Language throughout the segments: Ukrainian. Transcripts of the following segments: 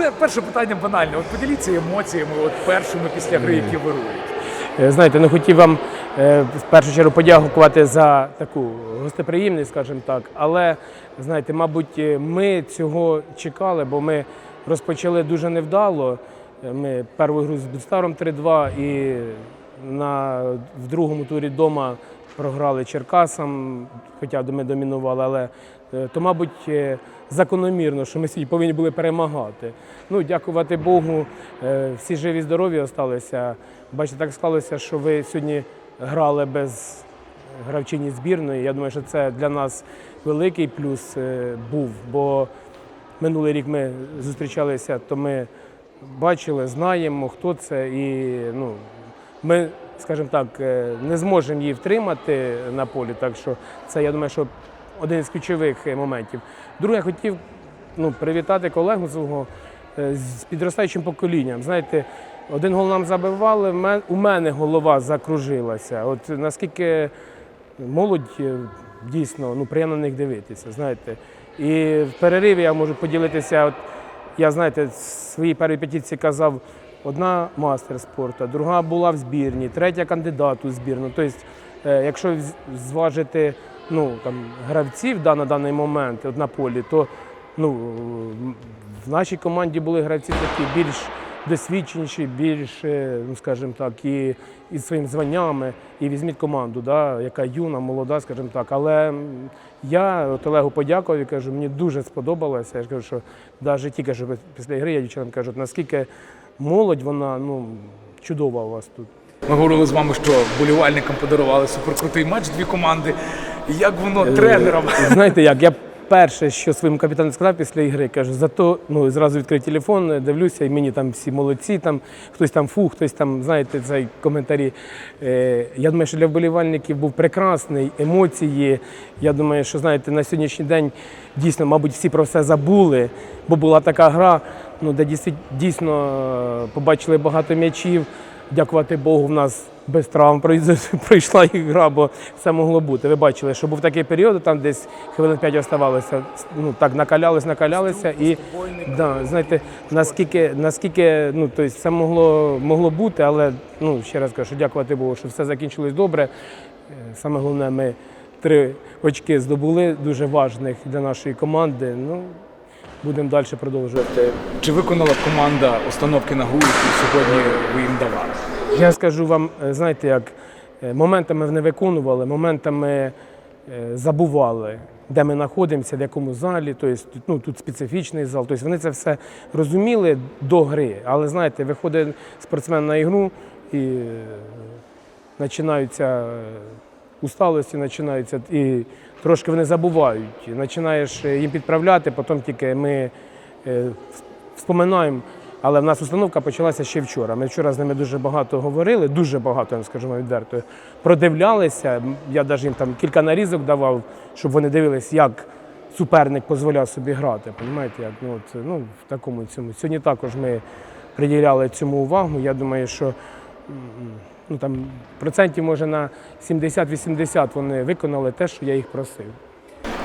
Все, перше питання банальне. От поділіться емоціями, от першими після гри, які вирують. Е, Знаєте, ну хотів вам е, в першу чергу подякувати за таку гостеприємність, скажімо так. Але знаєте, мабуть, е, ми цього чекали, бо ми розпочали дуже невдало. Ми першу гру з Будстаром 3-2 і на, в другому турі вдома програли Черкасам, хоча ми домінували, але е, то, мабуть, е, закономірно, що ми сьогодні повинні були перемагати. Ну, дякувати Богу, е, всі живі, здорові залишилися. Бачите, так склалося, що ви сьогодні грали без гравчині збірної. Я думаю, що це для нас великий плюс був, бо минулий рік ми зустрічалися, то ми бачили, знаємо, хто це, і ну, ми, скажімо так, е, не зможемо її втримати на полі. Так що це, я думаю, що один з ключових е, моментів. Друге, я хотів ну, привітати колегу свого е, з підростаючим поколінням. Знаєте, один гол нам забивали, у мене голова закружилася. От наскільки молодь дійсно ну, приємно на них дивитися, знаєте. І в перериві я можу поділитися. От, я, знаєте, в своїй першій п'ятірці казав, одна мастер спорту, друга була в збірні, третя кандидат у збірну. Тобто, е, якщо зважити ну, там, гравців да, на даний момент от на полі, то ну, в нашій команді були гравці такі більш досвідченіші, більш, е, ну, скажімо так, і, і своїми званнями. І візьміть команду, да, яка юна, молода, скажімо так. Але я от Олегу подякував і кажу, мені дуже сподобалося. Я ж кажу, що навіть ті кажу, після гри я дівчатам кажу, наскільки молодь, вона ну, чудова у вас тут. Ми говорили з вами, що болівальникам подарували суперкрутий матч дві команди. Як воно тренерам? Знаєте як, я перше, що своєму капітану сказав після ігри, кажу, зато ну, зразу відкрив телефон, дивлюся, і мені там всі молодці, там, хтось там фу, хтось там, знаєте, цей коментарі. Е, я думаю, що для вболівальників був прекрасний, емоції. Я думаю, що знаєте, на сьогоднішній день дійсно, мабуть, всі про все забули, бо була така гра, ну, де дійсно е, побачили багато м'ячів. Дякувати Богу, в нас без травм пройшла ігра, бо все могло бути. Ви бачили, що був такий період, там десь хвилин 5 оставалося. Ну так накалялись, накалялися. І да, знаєте, наскільки, наскільки ну, тобто, все могло, могло бути, але ну, ще раз кажу, дякувати Богу, що все закінчилось добре. Е, Саме головне, ми три очки здобули, дуже важних для нашої команди. Ну, будемо далі продовжувати. Чи виконала команда установки на гру, які сьогодні ви їм давали? Я скажу вам, е, знаєте, як е, моментами не виконували, моментами е, забували, де ми знаходимося, в якому залі. Тобто, тут, ну, тут специфічний зал. Тобто вони це все розуміли до гри. Але знаєте, виходить спортсмен на ігру і починаються усталості, починаються і трошки вони забувають. Починаєш е, їм підправляти, потім тільки ми е, вспоминаємо. Але в нас установка почалася ще вчора. Ми вчора з ними дуже багато говорили, дуже багато, вам відверто. Продивлялися. Я навіть їм там кілька нарізок давав, щоб вони дивились, як суперник дозволяв собі грати. Понімаєте, як ну, от, ну, в такому цьому. Сьогодні також ми приділяли цьому увагу. Я думаю, що ну, там, процентів може на 70-80 вони виконали те, що я їх просив.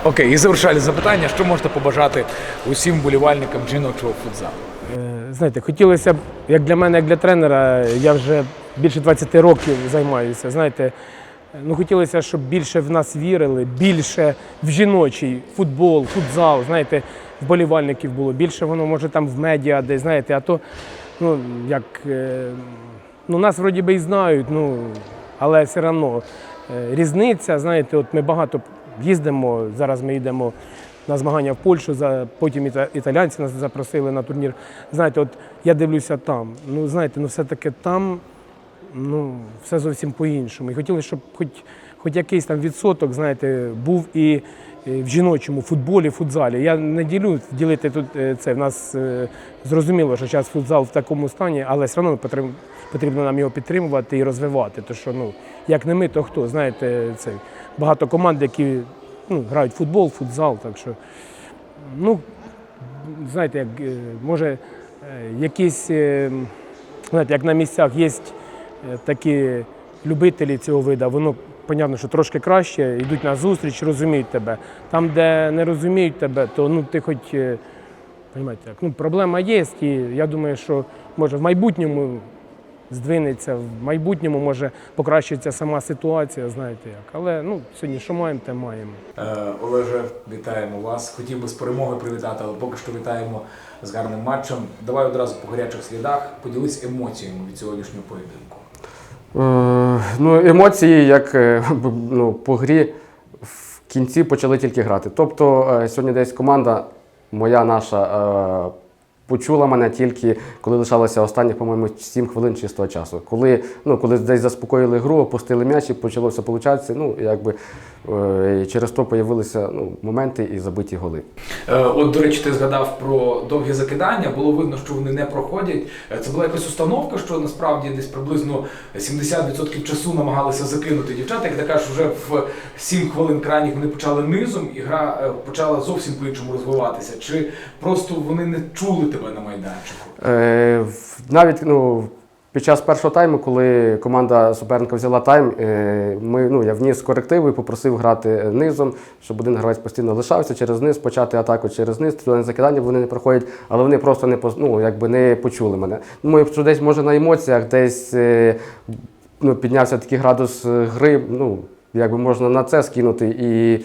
Окей, і завершальне запитання: що можете побажати усім болівальникам жіночого футзалу? Е, Знаєте, хотілося б, як для мене, як для тренера, я вже більше 20 років займаюся. Знаєте, ну хотілося, щоб більше в нас вірили, більше в жіночий футбол, футзал, знаєте, вболівальників було. Більше воно може там в медіа, десь, знаєте, а то, ну, як, е, ну, нас вроді би і знають, ну, але все одно е, різниця, знаєте, от ми багато їздимо, зараз ми йдемо на змагання в Польщу, потім іта- італійці нас запросили на турнір. Знаєте, от я дивлюся там. Ну, знаєте, ну все-таки там ну, все зовсім по-іншому. І хотілося, щоб хоч, хоч якийсь там відсоток, знаєте, був і в жіночому футболі, футзалі. Я не ділю ділити тут е, це. В нас е, зрозуміло, що зараз футзал в такому стані, але все одно потрібно, нам його підтримувати і розвивати. Тому що, ну, як не ми, то хто? Знаєте, це багато команд, які ну, грають футбол, футзал. Так що, ну, знаєте, як, е, може, е, якісь, е, знаєте, як на місцях є такі любителі цього виду, воно, понятно, що трошки краще, йдуть на зустріч, розуміють тебе. Там, де не розуміють тебе, то ну, ти хоч е, Понимаєте, як? Ну, проблема є, і я думаю, що може в майбутньому здвинеться, в майбутньому може покращиться сама ситуація, знаєте як. Але ну, сьогодні що маємо, те маємо. Е, Олеже, вітаємо вас. Хотів би з перемоги привітати, але поки що вітаємо з гарним матчем. Давай одразу по гарячих слідах. Поділись емоціями від сьогоднішнього поєдинку. Е, Ну, емоції, як е, ну, по грі в кінці почали тільки грати. Тобто е, сьогодні десь команда, моя наша, почула мене тільки коли лишалося останніх, по-моєму, 7 хвилин чистого часу. Коли, ну, коли десь заспокоїли гру, опустили м'яч і почало получатися, ну, якби е, через то з'явилися ну, моменти і забиті голи. Е, От, до речі, ти згадав про довгі закидання. Було видно, що вони не проходять. Е, Це була якась установка, що насправді десь приблизно 70% часу намагалися закинути дівчата. Як ти кажеш, вже в 7 хвилин крайніх вони почали низом, і гра е, почала зовсім по-іншому розвиватися. Чи просто вони не чули тебе на майданчику? Е, навіть ну, під час першого тайму, коли команда суперника взяла тайм, е, ми, ну, я вніс корективи і попросив грати низом, щоб один гравець постійно лишався через низ, почати атаку через низ. Туди закидання вони не проходять, але вони просто не, ну, якби не почули мене. Думаю, що десь може на емоціях, десь е, ну, піднявся такий градус е, гри, ну, якби можна на це скинути. І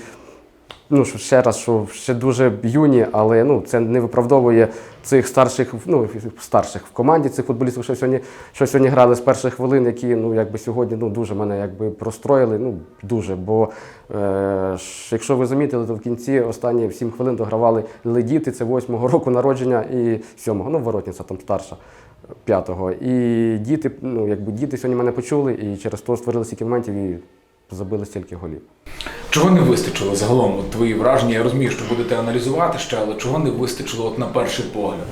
ну, ще раз, що ще дуже юні, але ну, це не виправдовує цих старших, ну, старших в команді цих футболістів, що сьогодні, що сьогодні грали з перших хвилин, які ну, якби сьогодні ну, дуже мене якби простроїли. Ну, дуже. Бо е, якщо ви замітили, то в кінці останні 7 хвилин догравали діти, це 8-го року народження і 7-го, ну, воротниця там старша. П'ятого. І діти, ну якби діти сьогодні мене почули, і через то створили стільки моментів і забили стільки голів. Чого не вистачило загалом? От твої враження, я розумію, що будете аналізувати ще, але чого не вистачило от на перший погляд?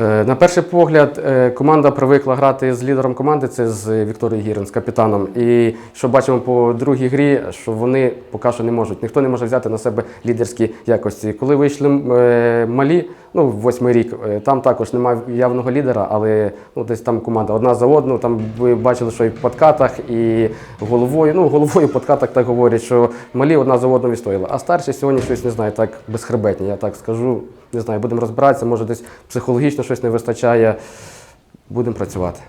Е, На перший погляд, е, команда привикла грати з лідером команди, це з Вікторією Гірин, з капітаном. І що бачимо по другій грі, що вони поки що не можуть. Ніхто не може взяти на себе лідерські якості. Коли вийшли е, малі, ну восьмий рік, там також немає явного лідера, але ну, десь там команда одна за одну. Там ви бачили, що і в подкатах, і головою. Ну, головою подкатах так говорять, що малі одна за одну відстояли. А старші сьогодні щось не знаю, так безхребетні, я так скажу. Не знаю, будемо розбиратися, може десь психологічно щось не вистачає. Будемо працювати.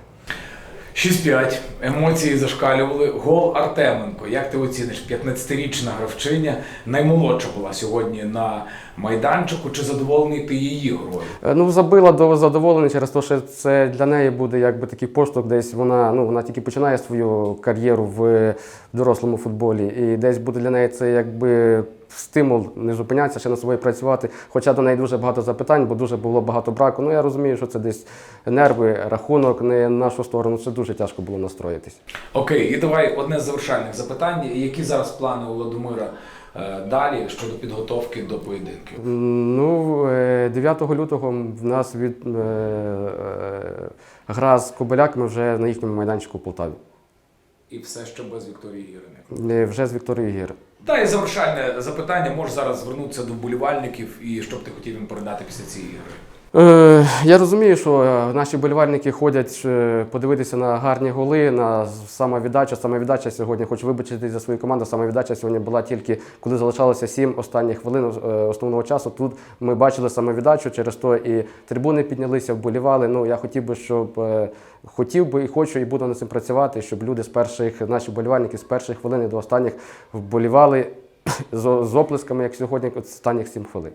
6-5. Емоції зашкалювали. Гол Артеменко. Як ти оціниш? 15-річна гравчиня, наймолодша була сьогодні на майданчику. Чи задоволений ти її грою? Е, Ну, забила до задоволення через те, що це для неї буде якби такий поштовх, десь вона, ну, вона тільки починає свою кар'єру в дорослому футболі. І десь буде для неї це якби стимул не зупинятися, ще на собою працювати. Хоча до неї дуже багато запитань, бо дуже було багато браку. Ну я розумію, що це десь нерви, рахунок не нашу сторону. Це дуже тяжко було настроїтись. Окей, і давай одне з завершальних запитань. Які зараз плани у Владимира е, далі щодо підготовки до поєдинків? Ну, е, 9 лютого в нас від е, е, гра з Кобиляками вже на їхньому майданчику в Полтаві. І все ще без Вікторії Гірини. Е, Вже з Вікторією Гір. Та і завершальне запитання. Можеш зараз звернутися до вболівальників і що б ти хотів їм передати після цієї гри? Е, я розумію, що е, наші болівальники ходять е, подивитися на гарні голи, на самовіддачу. Самовіддача сьогодні, хочу вибачитись за свою команду. Самовіддача сьогодні була тільки коли залишалося 7 останніх хвилин основного часу. Тут ми бачили самовіддачу, через то і трибуни піднялися, вболівали. Ну я хотів би, щоб хотів би і хочу, і буду над цим працювати, щоб люди з перших, наші болівальники з перших хвилин до останніх вболівали з, з оплесками, як сьогодні, останніх 7 хвилин.